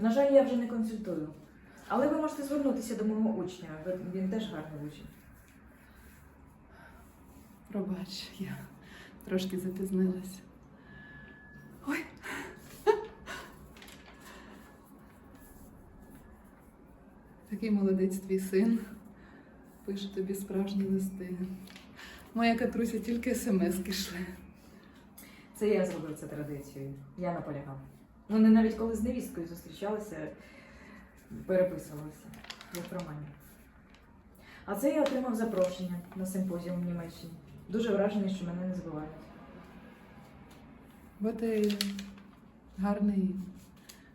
На жаль, я вже не консультую. Але ви можете звернутися до мого учня. Він теж гарний учень. Пробач, я трошки запізнилась. Ой. Такий молодець твій син. Пише тобі справжні листи. Моя Катруся тільки смс-ки шле. Це я зробив це традицією. Я наполягав. Вони навіть коли з невісткою зустрічалися, переписувалися, як в романі. А це я отримав запрошення на симпозіум в Німеччині. Дуже вражений, що мене не забувають. Бо ти гарний,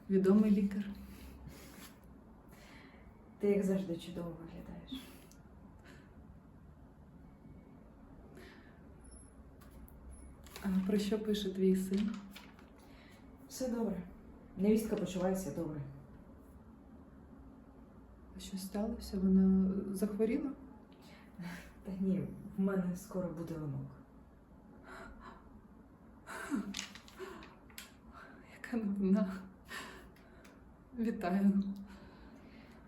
відомий лікар. Ти як завжди чудово виглядаєш. А про що пише твій син? Все добре. Невістка почувається добре. А Що сталося? Вона захворіла? Та ні, в мене скоро буде онук. Яка новина? Вітаю.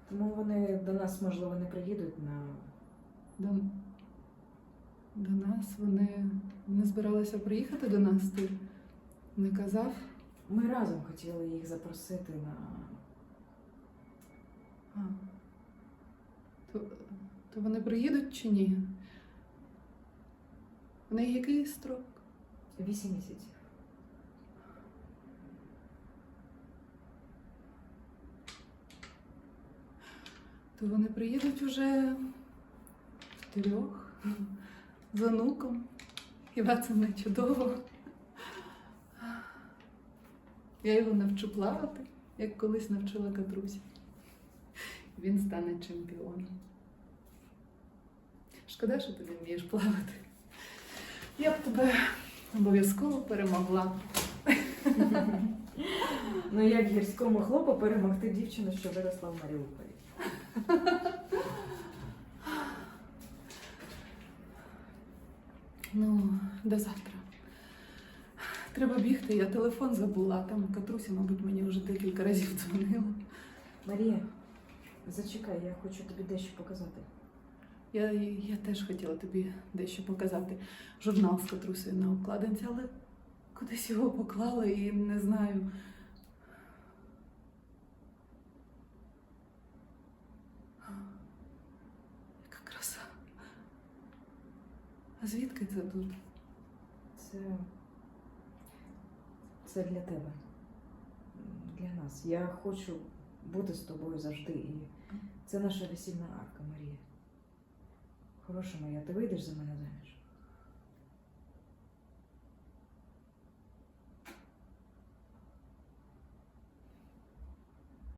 Тому вони до нас, можливо, не приїдуть на. До, до нас вони, вони збиралися приїхати до нас. Ти не казав? Ми разом хотіли їх запросити на. А. То, то вони приїдуть чи ні? В неї який строк? Вісім місяців. То вони приїдуть уже в трьох з онуком. Хіба це не чудово? Я його навчу плавати, як колись навчила Катрусі. Він стане чемпіоном. Шкода, що ти не вмієш плавати. Я б тебе обов'язково перемогла. Ну як гірському хлопу перемогти дівчину, що виросла в Маріуполі. Ну, до завтра. Треба бігти, я телефон забула. Там Катруся, мабуть, мені вже декілька разів дзвонила. Марія, зачекай, я хочу тобі дещо показати. Я, я теж хотіла тобі дещо показати. Журнал з Катрусею на обкладинці, але кудись його поклала і не знаю. Яка краса. А звідки це тут? Це. Це для тебе. Для нас. Я хочу бути з тобою завжди. І це наша весільна арка, Марія. Хороша моя, ти вийдеш за мене